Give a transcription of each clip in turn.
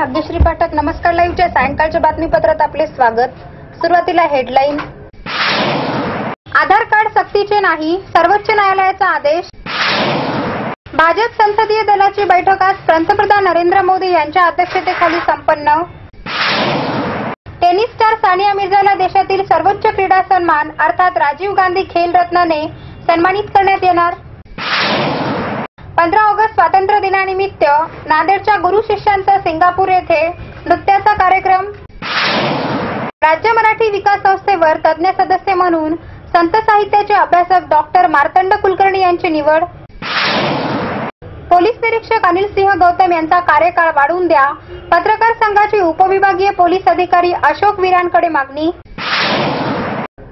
भाग्यश्री पाठक नमस्कार लाईव्हच्या सायंकाळच्या बातमीपत्रात आपले स्वागत. सुरुवातीला हेडलाईन. आधार कार्ड सक्तीचे नाही सर्वोच्च न्यायालयाचा आदेश. भाजप संसदीय दलाची बैठक आज पंतप्रधान नरेंद्र मोदी यांच्या अध्यक्षतेखाली संपन्न. टेनिस स्टार सानिया मिर्झाला देशातील सर्वोच्च क्रीडा सन्मान अर्थात राजीव गांधी खेलरत्नाने सन्मानित करण्यात येणार. पंधरा ऑगस्ट स्वातंत्र्य दिनानिमित्त नांदेडच्या गुरु शिष्यांचा सिंगापूर येथे नृत्याचा कार्यक्रम. राज्य मराठी विकास संस्थेवर तज्ज्ञ सदस्य म्हणून संत साहित्याचे अभ्यासक डॉक्टर मार्तंड कुलकर्णी यांची निवड. पोलीस निरीक्षक अनिल सिंह गौतम यांचा कार्यकाळ वाढवून द्या. पत्रकार संघाची उपविभागीय पोलीस अधिकारी अशोक विरांकडे मागणी.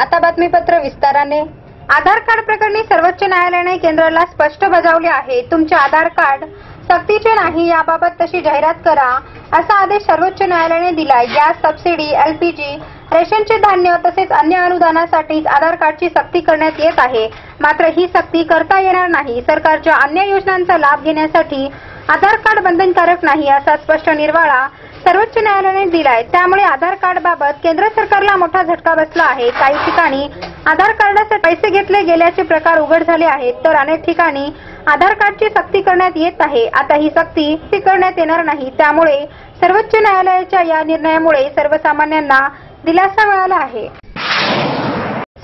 आता बातमीपत्र विस्ताराने. आधार कार्ड प्रकरणी सर्वोच्च न्यायालयाने केंद्राला स्पष्ट बजावले आहे तुमचे आधार कार्ड सक्तीचे नाही याबाबत तशी जाहिरात करा असा आदेश सर्वोच्च न्यायालयाने दिलाय. गॅस सबसिडी एलपीजी रेशनचे धान्य तसेच अन्य अनुदानासाठी आधार कार्डची सक्ती करण्यात येत आहे. मात्र ही सक्ती करता येणार नाही. सरकारच्या अन्य योजनांचा लाभ घेण्यासाठी आधार कार्ड बंधनकारक नाही असा स्पष्ट निर्वाळा सर्वोच्च न्यायालयाने दिलाय. त्यामुळे आधार कार्ड बाबत केंद्र सरकारला मोठा झटका बसला आहे. काही ठिकाणी आधार कार्डाचे पैसे घेतले गेल्याचे प्रकार उघड झाले आहेत तर अनेक ठिकाणी आधार कार्डची सक्ती करण्यात येत आहे. आता ही सक्ती करण्यात येणार नाही. त्यामुळे सर्वोच्च न्यायालयाच्या या निर्णयामुळे सर्वसामान्यांना दिलासा मिळाला आहे.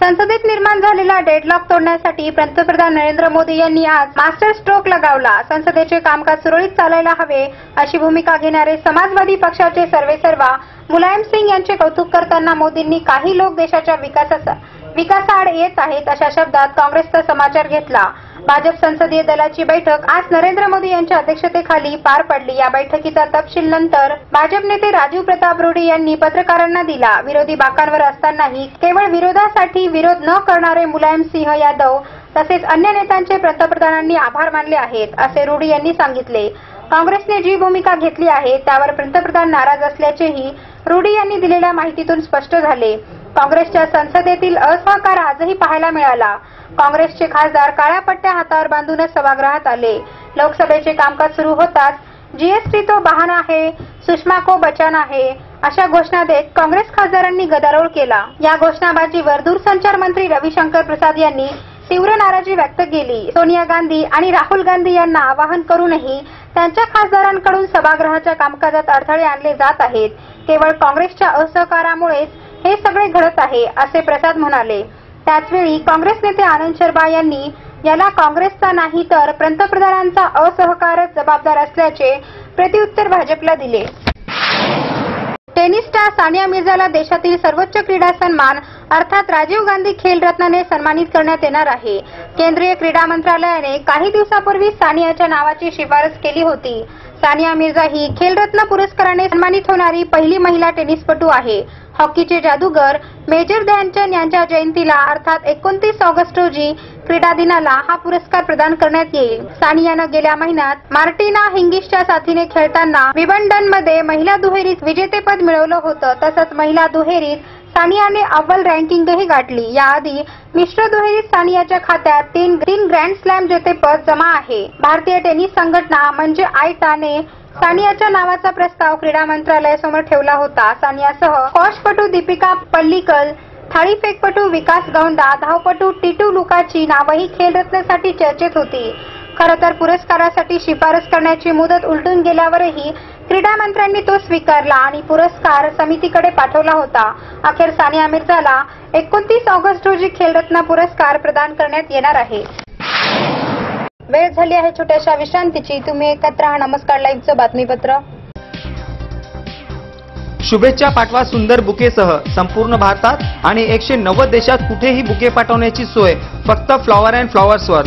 संसदेत निर्माण झालेला डेडलॉक तोडण्यासाठी पंतप्रधान नरेंद्र मोदी यांनी आज मास्टर स्ट्रोक लगावला. संसदेचे कामकाज सुरळीत चालायला हवे अशी भूमिका घेणारे समाजवादी पक्षाचे सर्वेसर्वा मुलायम सिंग यांचे कौतुक करताना मोदींनी काही लोक देशाच्या विकासाचा विकासाआड येत आहेत अशा शब्दात काँग्रेसचा समाचार घेतला. भाजप संसदीय दलाची बैठक आज नरेंद्र मोदी यांच्या अध्यक्षतेखाली पार पडली. या बैठकीचा तपशील नंतर भाजप नेते राजीव प्रताप रुडी यांनी पत्रकारांना दिला. विरोधी बाकांवर असतानाही केवळ विरोधासाठी विरोध न करणारे मुलायम सिंह यादव तसेच अन्य नेत्यांचे पंतप्रधानांनी आभार मानले आहेत असे रुडी यांनी सांगितले. काँग्रेसने जी भूमिका घेतली आहे त्यावर पंतप्रधान नाराज असल्याचेही रुडी यांनी दिलेल्या माहितीतून स्पष्ट झाले. काँग्रेसच्या संसदेतील असहकार आजही पाहायला मिळाला. काँग्रेसचे खासदार काळ्या पट्ट्या हातावर बांधूनच सभागृहात आले. लोकसभेचे कामकाज सुरू होताच जीएसटी तो बहाना आहे सुषमा को बचाना आहे अशा घोषणा देत काँग्रेस खासदारांनी गदारोळ केला. या घोषणाबाजीवर दूरसंचार मंत्री रविशंकर प्रसाद यांनी तीव्र नाराजी व्यक्त केली. सोनिया गांधी आणि राहुल गांधी यांना आवाहन करूनही त्यांच्या खासदारांकडून सभागृहाच्या कामकाजात अडथळे आणले जात आहेत. केवळ काँग्रेसच्या असहकारामुळेच हे सगळे घडत आहे असे प्रसाद म्हणाले. त्याचवेळी काँग्रेस नेते आनंद शर्मा यांनी याला काँग्रेसचा नाही तर पंतप्रधानांचा असहकारच जबाबदार असल्याचे प्रत्युत्तर भाजपला दिले. टेनिस स्टार सानिया मिर्झाला देशातील सर्वोच्च क्रीडा सन्मान अर्थात राजीव गांधी खेलरत्नाने सन्मानित करण्यात येणार आहे. केंद्रीय क्रीडा मंत्रालयाने काही दिवसापूर्वी सानियाच्या नावाची शिफारस केली होती. सानिया मिर्झा ही खेलरत्न पुरस्काराने सन्मानित होणारी पहिली महिला टेनिसपटू आहे. हॉकीचे जादूगर मेजर ध्यानचंद यांच्या जयंतीला अर्थात एकोणतीस ऑगस्ट रोजी क्रीडा दिनाला हा पुरस्कार प्रदान करण्यात येईल. सानियानं गेल्या महिन्यात मार्टिना हिंगिशच्या साथीने खेळताना विबंडनमध्ये महिला दुहेरीत विजेतेपद मिळवलं होतं. तसंच महिला दुहेरीत सानियाने अव्वल रँकिंगही गाठली. याआधी मिश्र दुहेरीत सानियाच्या खात्यात तीन तीन ग्रँड स्लॅम जेतेपद जमा आहे. भारतीय टेनिस संघटना म्हणजे आयटाने सानियाच्या नावाचा प्रस्ताव क्रीडा मंत्रालयासमोर ठेवला होता. सानियासह कॉशपटू दीपिका पल्लिकल थाळीफेकपटू विकास गौंडा धावपटू टिटू लुकाची नावही खेलरत्नसाठी चर्चेत होती. खरं तर पुरस्कारासाठी शिफारस करण्याची मुदत उलटून गेल्यावरही क्रीडा मंत्र्यांनी तो स्वीकारला आणि पुरस्कार समितीकडे पाठवला होता. अखेर सानिया मिर्झाला एकोणतीस ऑगस्ट रोजी खेलरत्न पुरस्कार प्रदान करण्यात येणार आहे. वेळ झाली आहे छोट्याशा विश्रांतीची. तुम्ही एकत्र राहा. नमस्कार लाईव्हचं बातमीपत्र. शुभेच्छा पाठवा सुंदर बुकेसह. संपूर्ण भारतात आणि एकशे नव्वद देशात कुठेही बुके पाठवण्याची सोय. फक्त फ्लॉवर अँड फ्लॉवर्सवर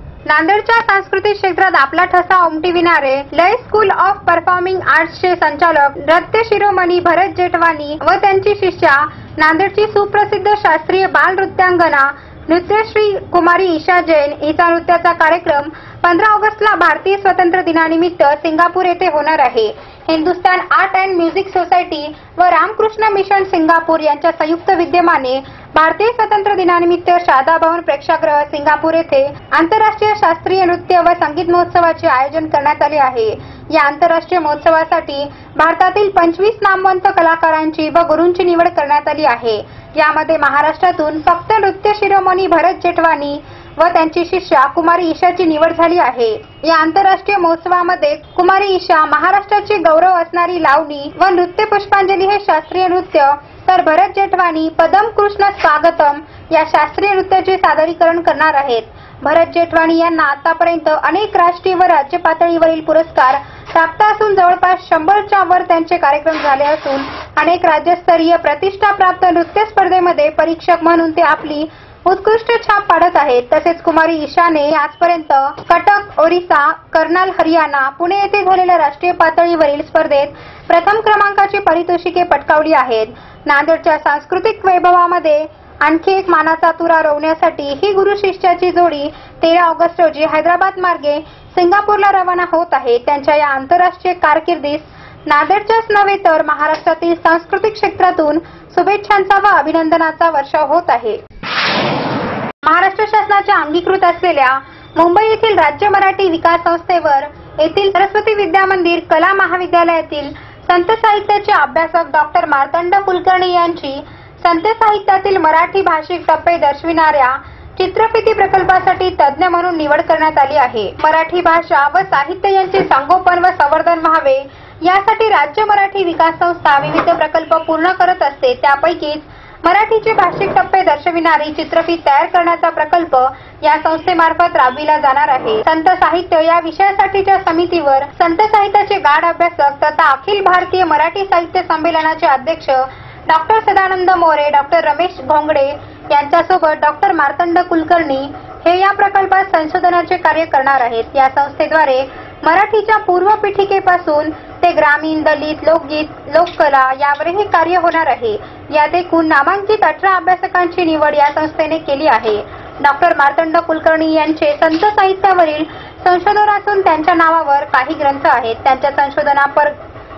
नांदेडच्या सांस्कृतिक क्षेत्रात आपला ठसा उमटविणारे लय स्कूल ऑफ परफॉर्मिंग आर्ट्सचे संचालक नृत्य शिरोमणी भरत जेठवानी व त्यांची शिष्या नांदेडची सुप्रसिद्ध शास्त्रीय बाल नृत्यांगना नृत्यश्री कुमारी ईशा जैन हिचा नृत्याचा कार्यक्रम पंधरा ऑगस्टला भारतीय स्वातंत्र्य दिनानिमित्त सिंगापूर येथे होणार आहे. Hindustan art and music society व रामकृष्ण मिशन सिंगापूर यांच्या संयुक्त विद्यमाने भारतीय स्वातंत्र्य दिनानिमित्त शारदा भवन प्रेक्षागृह सिंगापूर येथे आंतरराष्ट्रीय शास्त्रीय नृत्य व संगीत महोत्सवाचे आयोजन करण्यात आले आहे. या आंतरराष्ट्रीय महोत्सवासाठी भारतातील पंचवीस नामवंत कलाकारांची व गुरूंची निवड करण्यात आली आहे. यामध्ये महाराष्ट्रातून फक्त नृत्य शिरोमणी भरत जेठवानी व त्यांची शिष्या कुमारी ईशाची निवड झाली आहे. या आंतरराष्ट्रीय महोत्सवामध्ये कुमारी ईशा महाराष्ट्राची गौरव असणारी लावणी व नृत्य पुष्पांजली हे शास्त्रीय नृत्य तर भरत जेठवानी पदम कृष्ण स्वागतम या शास्त्रीय नृत्याचे सादरीकरण करणार आहेत. भरत जेठवानी यांना आतापर्यंत अनेक राष्ट्रीय व राज्य पातळीवरील पुरस्कार प्राप्त असून जवळपास शंभरच्या वर त्यांचे कार्यक्रम झाले असून अनेक राज्यस्तरीय प्रतिष्ठाप्राप्त नृत्य स्पर्धेमध्ये परीक्षक म्हणून ते आपली उत्कृष्ट छाप पाडत आहेत. तसेच कुमारी ईशाने आजपर्यंत कटक ओरिसा कर्नाल हरियाणा पुणे येथे झालेल्या राष्ट्रीय पातळीवरील स्पर्धेत प्रथम क्रमांकाची पारितोषिके पटकावली आहेत. नांदेडच्या सांस्कृतिक वैभवामध्ये आणखी एक मानाचा तुरा रोवण्यासाठी ही गुरु शिष्याची जोडी तेरा ऑगस्ट रोजी हैदराबाद मार्गे सिंगापूरला रवाना होत आहे. त्यांच्या या आंतरराष्ट्रीय कारकिर्दीस नांदेडच्याच नव्हे तर महाराष्ट्रातील सांस्कृतिक क्षेत्रातून शुभेच्छांचा व अभिनंदनाचा वर्षाव होत आहे. महाराष्ट्र शासनाच्या अंगीकृत असलेल्या मुंबई येथील राज्य मराठी विकास संस्थेवर येथील सरस्वती विद्या मंदिर कला महाविद्यालयातील संत साहित्याचे अभ्यासक डॉक्टर मार्तंड कुलकर्णी यांची संत साहित्यातील मराठी भाषिक टप्पे दर्शविणाऱ्या चित्रफिती प्रकल्पासाठी तज्ज्ञ म्हणून निवड करण्यात आली आहे. मराठी भाषा व साहित्य यांचे संगोपन व संवर्धन व्हावे यासाठी राज्य मराठी विकास संस्था विविध प्रकल्प पूर्ण करत असते. त्यापैकीच मराठीचे भाषिक टप्पे दर्शविणारी चित्रफीत तयार करण्याचा प्रकल्प या संस्थेमार्फत राबविला जाणार आहे. संत साहित्य या विषयासाठीच्या समितीवर संत साहित्याचे गाढ अभ्यासक तथा अखिल भारतीय मराठी साहित्य संमेलनाचे अध्यक्ष डॉक्टर सदानंद मोरे डॉक्टर रमेश घोंगडे यांच्यासोबत डॉक्टर मार्तंड कुलकर्णी हे या प्रकल्पात संशोधनाचे कार्य करणार आहेत. या संस्थेद्वारे मराठीच्या पूर्व पीठिकेपासून ते ग्रामीण दलित लोकगीत लोककला यावरही कार्य होणार आहे. यात एकूण नामांकित अठरा अभ्यासकांची निवड या संस्थेने केली आहे. डॉक्टर मार्तंड कुलकर्णी यांचे संत साहित्यावरील संशोधन असून त्यांच्या नावावर काही ग्रंथ आहेत. त्यांच्या संशोधनापर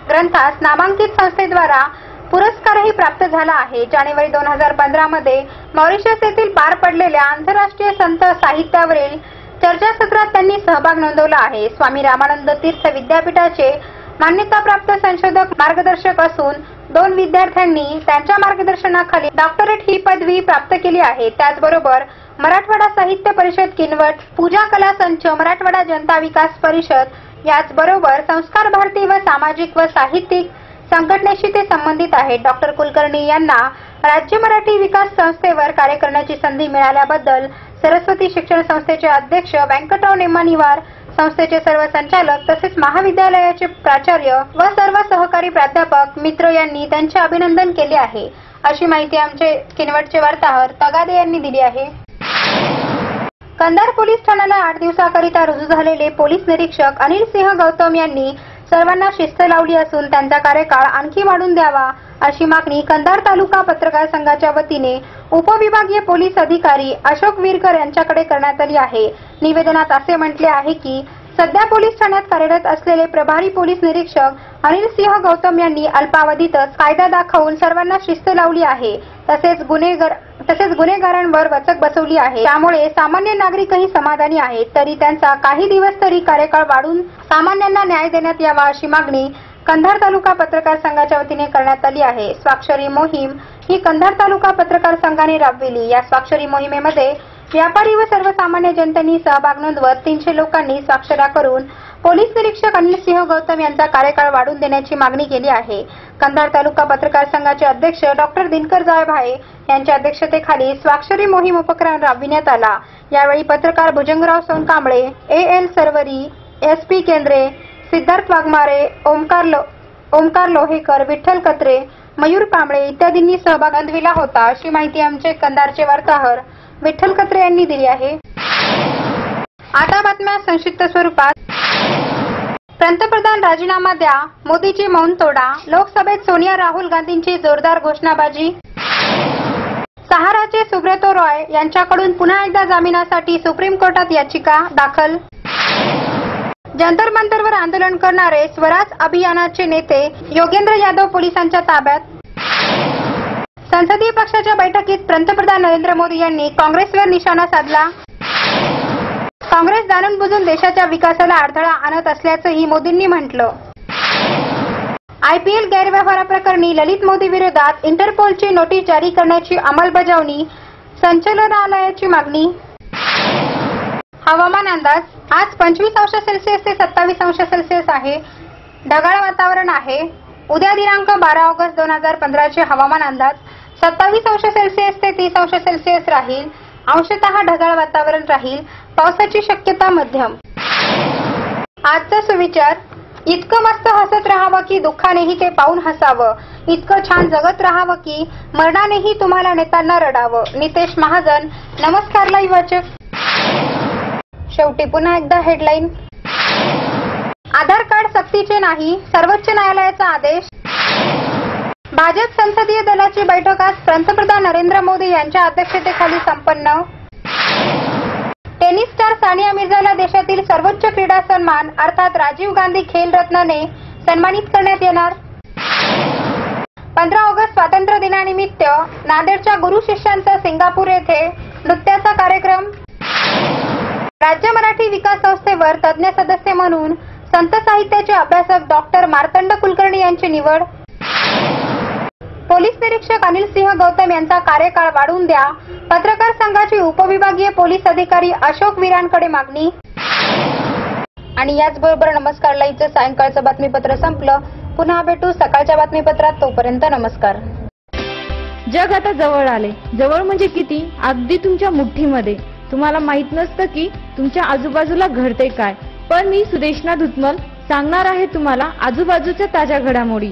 ग्रंथास नामांकित संस्थेद्वारा पुरस्कारही प्राप्त झाला आहे. जानेवारी दोन हजार पंधरा मध्ये मॉरिशस येथील पार पडलेल्या आंतरराष्ट्रीय संत साहित्यावरील चर्चासत्रात त्यांनी सहभाग नोंदवला आहे. स्वामी रामानंद तीर्थ विद्यापीठाचे मान्यताप्राप्त संशोधक मार्गदर्शक असून दोन विद्यार्थ्यांनी त्यांच्या मार्गदर्शनाखाली डॉक्टरेट ही पदवी प्राप्त केली आहे. त्याचबरोबर मराठवाडा साहित्य परिषद किनवट पूजा कला संच मराठवाडा जनता विकास परिषद याचबरोबर संस्कार भारती व सामाजिक व साहित्यिक संघटनेशी ते संबंधित आहेत. डॉक्टर कुलकर्णी यांना राज्य मराठी विकास संस्थेवर कार्य करण्याची संधी मिळाल्याबद्दल सरस्वती शिक्षण संस्थेचे अध्यक्ष व्यंकटराव निम्मानिवार संस्थेचे सर्व संचालक तसेच महाविद्यालयाचे प्राचार्य व सर्व सहकारी प्राध्यापक मित्र यांनी त्यांचे अभिनंदन केले आहे. अशी माहिती आमचे किनवटचे वार्ताहर तगादे यांनी दिली आहे. कंधार पोलीस ठाण्याला आठ दिवसाकरिता रुजू झालेले पोलीस निरीक्षक अनिल सिंह गौतम यांनी सर्वांना शिस्त लावली असून त्यांचा कार्यकाळ आणखी वाढून द्यावा अशी मागणी कंधार तालुका पत्रकार संघाच्या वतीने उपविभागीय पोलीस अधिकारी अशोक विरकर यांच्याकडे करण्यात आली आहे. निवेदनात असे म्हटले आहे की सध्या पोलीस ठाण्यात कार्यरत असलेले प्रभारी पोलीस निरीक्षक अनिल सिंह गौतम यांनी अल्पावधीतच कायदा दाखवून सर्वांना शिस्त लावली आहे. तसेच गुन्हेगार तसेच गुन्हेगारांवर वचक बसवली आहे. त्यामुळे सामान्य नागरिकही समाधानी आहेत. तरी त्यांचा काही दिवस तरी कार्यकाळ वाढून सामान्यांना न्याय देण्यात यावा अशी मागणी कंधार तालुका पत्रकार संघाच्या वतीने करण्यात आली आहे. स्वाक्षरी मोहीम ही कंधार तालुका पत्रकार संघाने राबविली. या स्वाक्षरी मोहिमेमध्ये व्यापारी व सर्वसामान्य जनतेने सहभाग नोंदवत तीनशे लोकांनी स्वाक्षऱ्या करून पोलीस निरीक्षक अनिल सिंह गौतम यांचा कार्यकाळ वाढवून देण्याची मागणी केली आहे. कंधार तालुका पत्रकार संघाचे अध्यक्ष डॉक्टर दिनकर जायभाये यांच्या अध्यक्षतेखाली स्वाक्षरी मोहीम उपक्रम राबविण्यात आला. यावेळी पत्रकार Bhujangrao Sonkamble A L Sarwari S P Kendre Siddharth Waghmare Omkar low Omkar Lohekar Vitthal Katre Mayur Kamble इत्यादींनी सहभाग नोंदविला होता अशी माहिती आमचे कंधारचे वार्ताहर विठ्ठल कत्रे यांनी दिली आहे. आता बातम्या संक्षिप्त स्वरूपात. पंतप्रधान राजीनामा द्या मोदीची मौन तोडा लोकसभेत सोनिया राहुल गांधींची जोरदार घोषणाबाजी. सहाराचे सुब्रतो रॉय यांच्याकडून पुन्हा एकदा जामिनासाठी सुप्रीम कोर्टात याचिका दाखल. जंतर मंतरवर आंदोलन करणारे स्वराज अभियानाचे नेते योगेंद्र यादव पोलिसांच्या ताब्यात. संसदीय पक्षाच्या बैठकीत पंतप्रधान नरेंद्र मोदी यांनी काँग्रेसवर निशाणा साधला. काँग्रेस जाणून बुजून देशाच्या विकासाला अडथळा आणत असल्याचंही मोदींनी म्हटलं. आयपीएल गैरव्यवहाराप्रकरणी ललित मोदी विरोधात इंटरपोलची नोटीस जारी करण्याची अंमलबजावणी संचालनालयाची मागणी. हवामान अंदाज आज पंचवीस अंश सेल्सिअस ते सत्तावीस अंश सेल्सिअस आहे. ढगाळ वातावरण आहे. उद्या दिनांक बारा ऑगस्ट दोन हजार पंधराचे हवामान अंदाज सत्तावीस अंश सेल्सिअस ते तीस अंश सेल्सिअस राहील. अंशतः ढगाळ वातावरण राहील. पावसाची शक्यता मध्यम. आजचा सुविचार इतकं मस्त हसत राहावं की दुःखानेही ते पाहून हसावं. इतकं छान जगत राहावं की मरणानेही तुम्हाला नेताना रडावं. नितेश महाजन नमस्कार युवाचक शेवटी पुन्हा एकदा हेडलाईन आधार कार्ड सक्तीचे नाही सर्वोच्च न्यायालयाचा आदेश. भाजप संसदीय दलाची बैठक आज पंतप्रधान नरेंद्र मोदी यांच्या अध्यक्षतेखाली संपन्न. टेनिस स्टार सानिया मिर्झाला देशातील सर्वोच्च क्रीडा सन्मान अर्थात राजीव गांधी खेल रत्नाने सन्मानित करण्यात येणार. पंधरा ऑगस्ट स्वातंत्र्य दिनानिमित्त नांदेडच्या गुरु शिष्यांचा सिंगापूर येथे नृत्याचा कार्यक्रम. राज्य मराठी विकास संस्थेवर तज्ज्ञ सदस्य म्हणून संत साहित्याचे अभ्यासक डॉक्टर मार्तंड कुलकर्णी यांची निवड. पोलीस निरीक्षक अनिल सिंह गौतम यांचा कार्यकाळ वाढवून द्या. पत्रकार संघाची उपविभागीय पोलीस अधिकारी अशोक विरांकडे मागणी. आणि याचबरोबर नमस्कार. लाईव्हचं सायंकाळचं बातमीपत्र संपलं. पुन्हा भेटू सकाळच्या बातमीपत्रात. तोपर्यंत नमस्कार. जग आता जवळ आले. जवळ म्हणजे किती? अगदी तुमच्या मुठ्ठीमध्ये. तुम्हाला माहीत नसतं की तुमच्या आजूबाजूला घडते काय. पण मी सुदेशना धुतमल सांगणार आहे तुम्हाला आजूबाजूच्या ताज्या घडामोडी.